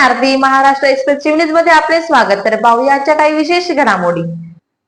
आरती Maharashtra express न्यूजमध्ये आपले स्वागत. तर पाहूयाच्या काही विशेष घडामोडी.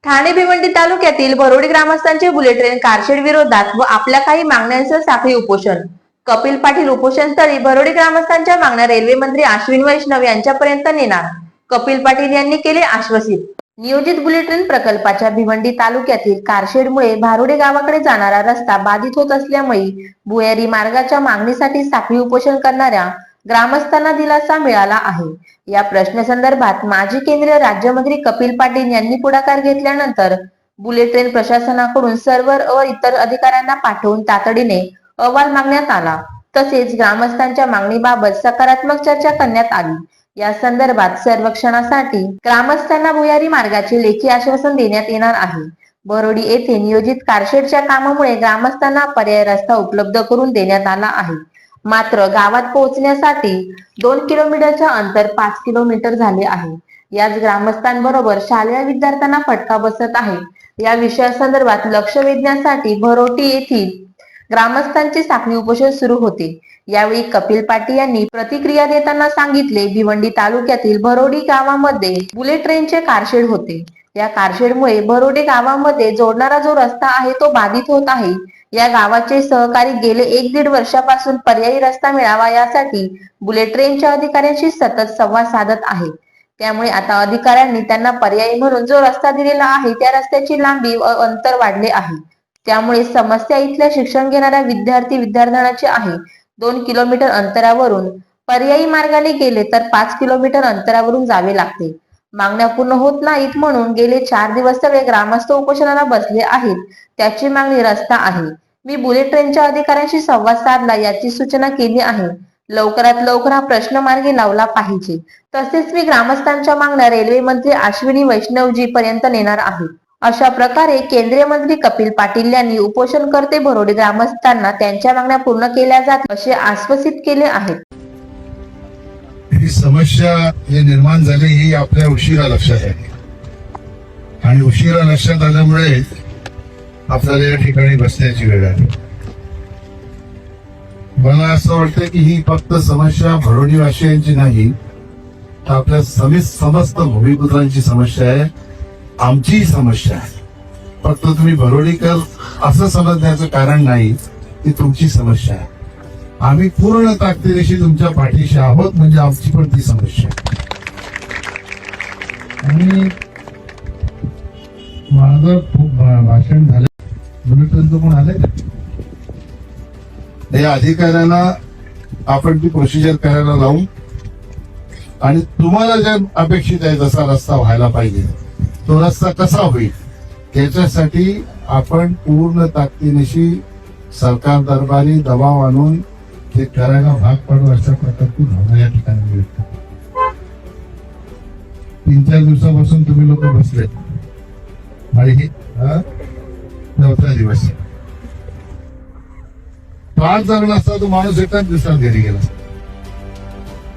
ठाणे भिवंडी तालुक्यातील भरोडी ग्रामस्थांचे बुलेट ट्रेन कारशेड विरोधात व आपल्या काही मागण्यांसह साखळी उपोषण. कपिल पाटील उपोषण स्थळी भरोडी ग्रामस्थांच्या मागण्या रेल्वे मंत्री अश्विन वैष्णव यांच्यापर्यंत नेणार. कपिल पाटील यांनी केले आश्वासित. नियोजित बुलेट ट्रेन प्रकल्पाच्या भिवंडी तालुक्यातील कारशेडमुळे भारुडे गावाकडे जाणारा रस्ता बाधित होत असल्यामुळे भुयारी मार्गाच्या मागणीसाठी साखळी उपोषण करणाऱ्या ग्रामस्थांना दिलासा मिळाला आहे. या प्रश्नसंदर्भात माजी केंद्रीय राज्यमंत्री कपिल पाटील यांनी पुढाकार घेतल्यानंतर बुलेट ट्रेन प्रशासनाकडून सर्व्हर व इतर अधिकाऱ्यांना पाठवून तातडीने अहवाल मागण्यात आला. तसेच ग्रामस्थांच्या मागणीबाबत सकारात्मक चर्चा करण्यात आली. या संदर्भात सर्वेक्षणासाठी ग्रामस्थांना भुयारी मार्गाचे लेखी आश्वासन देण्यात येणार आहे. बरोडी येथे नियोजित कारशेडच्या कामामुळे ग्रामस्थांना पर्याय रस्ता उपलब्ध करून देण्यात आला आहे. मात्र गावात पोहोचण्यासाठी दोन किलोमीटरचे अंतर पाच किलोमीटर झाले आहे. याच ग्रामस्थांबरोबर शालेय विद्यार्थ्यांना फटका बसत आहे. या विषयासंदर्भात लक्ष वेधण्यासाठी भरोटी येथील ग्रामस्थांचे साखळी उपोषण सुरू होते. यावेळी कपिल पाटील यांनी प्रतिक्रिया देताना सांगितले भिवंडी तालुक्यातील भरोडी गावामध्ये बुलेट ट्रेनचे कारशेड होते. या कारशेडमुळे भरोडे गावामध्ये जोडणारा जो रस्ता आहे तो बाधित होत आहे. या गावाचे सहकारी गेले एक दीड वर्षापासून पर्यायी रस्ता मिळावा यासाठी बुलेट ट्रेनच्या अधिकाऱ्यांशी सतत संवाद साधत आहे. त्यामुळे आता अधिकाऱ्यांनी त्यांना पर्यायी म्हणून जो रस्ता दिलेला आहे त्या रस्त्याची लांबी व अंतर वाढले आहे. त्यामुळे समस्या इथल्या शिक्षण घेणाऱ्या विद्यार्थी विद्यार्थ्यांची आहे. दोन किलोमीटर अंतरावरून पर्यायी मार्गाने गेले तर पाच किलोमीटर अंतरावरून जावे लागते. मागण्या पूर्ण होत नाहीत म्हणून गेले चार दिवस सगळे ग्रामस्थ उपोषणाला बसले आहेत. त्याची मागणी रस्ता आहे. मी बुलेट ट्रेनच्या अधिकाऱ्यांशी संवाद साधला याची सूचना केली आहे. लवकरात लवकर हा प्रश्न मार्गी लावला पाहिजे. तसेच मी ग्रामस्थांच्या मागण्या रेल्वे मंत्री अश्विनी वैष्णवजी पर्यंत नेणार आहे. अशा प्रकारे केंद्रीय मंत्री कपिल पाटील यांनी उपोषणकर्ते भरोडे ग्रामस्थांना त्यांच्या मागण्या पूर्ण केल्या जात असे आश्वासित केले आहेत ही समस्या हे निर्माण झाली ही आपल्या उशिरा लक्षात आली आणि उशिरा लक्षात आल्यामुळे आपल्याला या ठिकाणी बसण्याची वेळ आली. मला असं वाटतं की ही फक्त समस्या भरोडीवासियांची नाही तर आपल्या समी समस्त भूमिपुत्रांची समस्या आहे आमचीही समस्या आहे. फक्त तुम्ही भरोडीकर असं समजण्याचं कारण नाही ती तुमची समस्या आहे. आम्ही पूर्ण ताकदीशी तुमच्या पाठीशी आहोत म्हणजे आमची पण ती समस्या आणि माझं खूप भाषण झालं. बुलेटपर्यंत कोण आलंय? का या अधिकाऱ्यांना आपण ती प्रोसिजर करायला लावू. आणि तुम्हाला जे अपेक्षित आहे जसा रस्ता व्हायला पाहिजे तो रस्ता कसा होईल त्याच्यासाठी आपण पूर्ण ताकदीनिशी सरकार दरबारी दबाव आणून ते करायला भाग पाडू अशा प्रकारची भावना या ठिकाणी व्यक्त तीन चार दिवसापासून तुम्ही लोक बसले आणि हे चौथा दिवस. त्रास जर असता तो माणूस एकाच दिवसात घरी गेला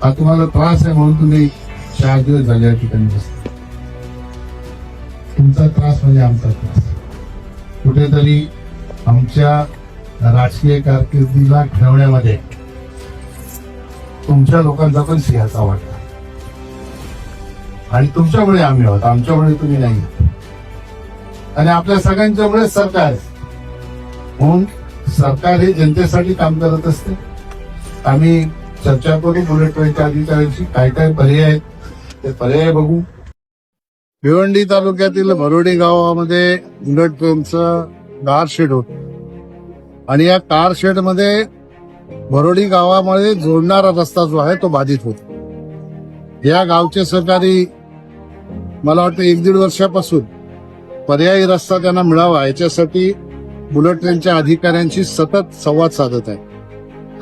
हा तुम्हाला त्रास आहे म्हणून तुम्ही चार दिवस झाले या ठिकाणी बसले तुमचा त्रास म्हणजे आमचा त्रास. कुठेतरी आमच्या राजकीय कारकिर्दीला ठेवण्यामध्ये तुमच्या लोकांचा पण सिंहाचा वाटला आणि तुमच्यामुळे आम्ही आहोत. आमच्यामुळे तुम्ही नाही आणि आपल्या सगळ्यांच्यामुळे सरकार म्हणून सरकार हे जनतेसाठी काम करत असते. आम्ही चर्चा करू बुलेट ट्रेनच्या अधिकाऱ्यांशी. काय काय पर्याय आहेत ते पर्याय बघू. भिवंडी तालुक्यातील भरोडी गावामध्ये बुलेट ट्रेनचं गारशेड शेड आणि या कार शेडमध्ये भरोडी गावामध्ये जोडणारा रस्ता जो आहे तो बाधित होतो. या गावचे सहकारी मला वाटतं एक दीड वर्षापासून पर्यायी रस्ता त्यांना मिळावा याच्यासाठी बुलेट ट्रेनच्या अधिकाऱ्यांशी सतत संवाद साधत आहे.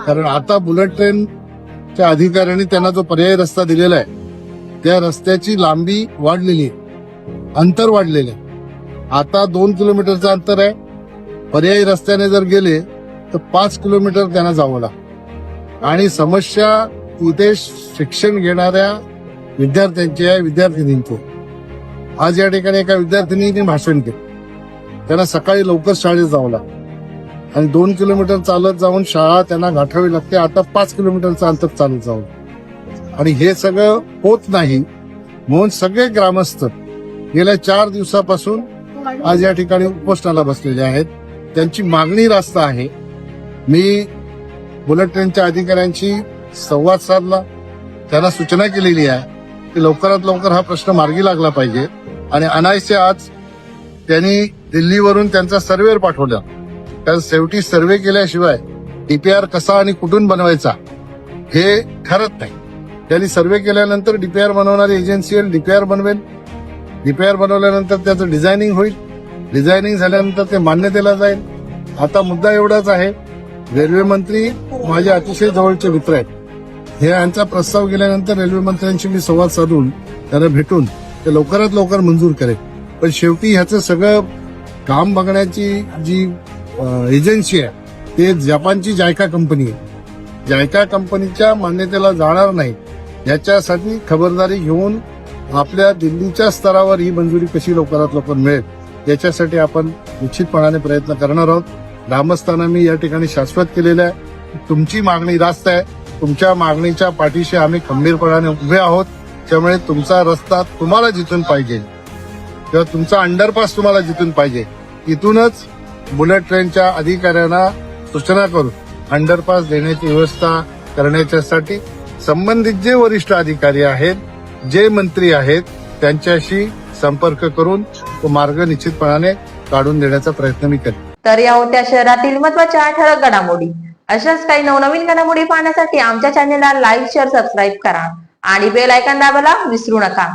कारण आता बुलेट ट्रेनच्या अधिकाऱ्यांनी त्यांना जो पर्यायी रस्ता दिलेला आहे त्या रस्त्याची लांबी वाढलेली आहे अंतर वाढलेलं आहे. आता दोन किलोमीटरचं अंतर आहे पर्यायी रस्त्याने जर गेले तर पाच किलोमीटर त्यांना जावं लागतं. आणि समस्या इथे शिक्षण घेणाऱ्या विद्यार्थ्यांची आहे विद्यार्थिनींची. आज या ठिकाणी एका विद्यार्थिनीने भाषण केलं. त्यांना सकाळी लवकर शाळेत जावं लागतं. आणि दोन किलोमीटर चालत जाऊन शाळा त्यांना गाठावी लागते. आता पाच किलोमीटरचं अंतर चालत जाऊन आणि हे सगळं होत नाही. म्हणून सगळे ग्रामस्थ गेल्या चार दिवसापासून आज या ठिकाणी उपोषणाला बसलेले आहेत. त्यांची मागणी रास्त आहे. मी बुलेट ट्रेनच्या अधिकाऱ्यांशी संवाद साधला. त्यांना सूचना केलेली आहे की लवकरात लवकर हा प्रश्न मार्गी लागला पाहिजे. आणि अनायसे आज त्यांनी दिल्लीवरून त्यांचा सर्वेअर पाठवला. कारण शेवटी सर्वे केल्याशिवाय डीपीआर कसा आणि कुठून बनवायचा हे ठरत नाही. त्यांनी सर्वे केल्यानंतर डीपीआर बनवणारी एजन्सी डीपीआर बनवेल. डीपीआर बनवल्यानंतर त्याचं डिझायनिंग होईल. डिझायनिंग झाल्यानंतर ते मान्यतेला जाईल. आता मुद्दा एवढाच आहे रेल्वे मंत्री माझे अतिशय जवळचे मित्र आहेत. हे यांचा प्रस्ताव गेल्यानंतर रेल्वे मंत्र्यांशी मी संवाद साधून त्यांना भेटून ते लवकरात लवकर मंजूर करेल. पण शेवटी ह्याचं सगळं काम बघण्याची जी एजन्सी आहे ते जपानची जायका कंपनी आहे. जायका कंपनीच्या मान्यतेला जाणार नाही याच्यासाठी खबरदारी घेऊन आपल्या दिल्लीच्या स्तरावर ही मंजुरी कशी लवकरात लवकर मिळेल याच्यासाठी आपण निश्चितपणाने प्रयत्न करणार आहोत. ग्रामस्थांना मी या ठिकाणी शाश्वत केलेलं आहे. तुमची मागणी रास्त आहे. तुमच्या मागणीच्या पाठीशी आम्ही खंबीरपणाने उभे आहोत. त्यामुळे तुमचा रस्ता तुम्हाला जिथून पाहिजे किंवा तुमचा अंडरपास तुम्हाला जिथून पाहिजे इथूनच बुलेट ट्रेनच्या अधिकाऱ्यांना सूचना करून अंडरपास देण्याची व्यवस्था करण्याच्यासाठी संबंधित जे वरिष्ठ अधिकारी आहेत जे मंत्री आहेत त्यांच्याशी संपर्क करून तो मार्ग निश्चितपणाने काढून देण्याचा प्रयत्न मी करेन. तर या होत्या शहरातील महत्त्वाच्या ठळक घडामोडी. अशाच काही नवनवीन घडामोडी पाहण्यासाठी आमच्या चॅनेलला लाईक शेअर सबस्क्राईब करा. आणि बेल आयकॉन दाबायला विसरू नका.